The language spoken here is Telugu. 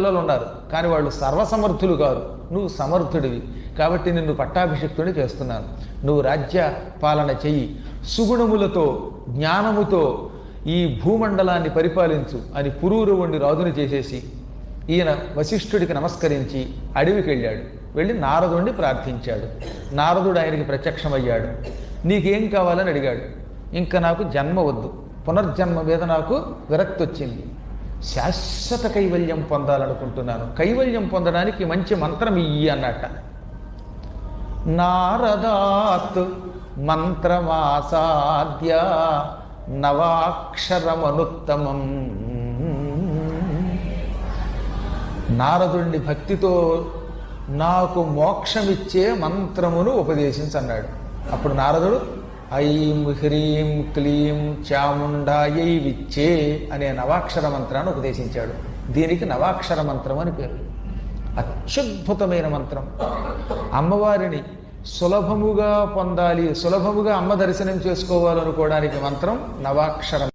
పిల్లలు ఉన్నారు కానీ వాళ్ళు సర్వసమర్థులు కారు నువ్వు సమర్థుడివి. కాబట్టి నిన్ను పట్టాభిషిక్తుని చేస్తున్నాను. నువ్వు రాజ్య పాలన చెయ్యి. సుగుణములతో జ్ఞానముతో ఈ భూమండలాన్ని పరిపాలించు అని పురూరవుణ్ణి రాజుని చేసేసి ఈయన వశిష్ఠుడికి నమస్కరించి అడవికి వెళ్ళాడు వెళ్ళి నారదుడిని ప్రార్థించాడు. నారదుడు ఆయనకి ప్రత్యక్షమయ్యాడు. నీకేం కావాలని అడిగాడు. ఇంకా నాకు జన్మ వద్దు. పునర్జన్మ మీద నాకు విరక్తి వచ్చింది శాశ్వత కైవల్యం పొందాలనుకుంటున్నాను. కైవల్యం పొందడానికి మంచి మంత్రం ఇయ్యి అన్నట్ట. నారదాత్ మంత్రమాసాద్య నవాక్షరమనుత్తమం. నారదుణ్ణి భక్తితో నాకు మోక్షమిచ్చే మంత్రమును ఉపదేశించన్నాడు. అప్పుడు నారదుడు ఐం హ్రీం క్లీం చాముండాయై విచ్చే అనే నవాక్షర మంత్రాన్ని ఉపదేశించాడు. దీనికి నవాక్షర మంత్రం అని పేరు. అత్యద్భుతమైన మంత్రం. అమ్మవారిని సులభముగా పొందాలి సులభముగా అమ్మ దర్శనం చేసుకోవాలనుకోవడానికి మంత్రం నవాక్షరం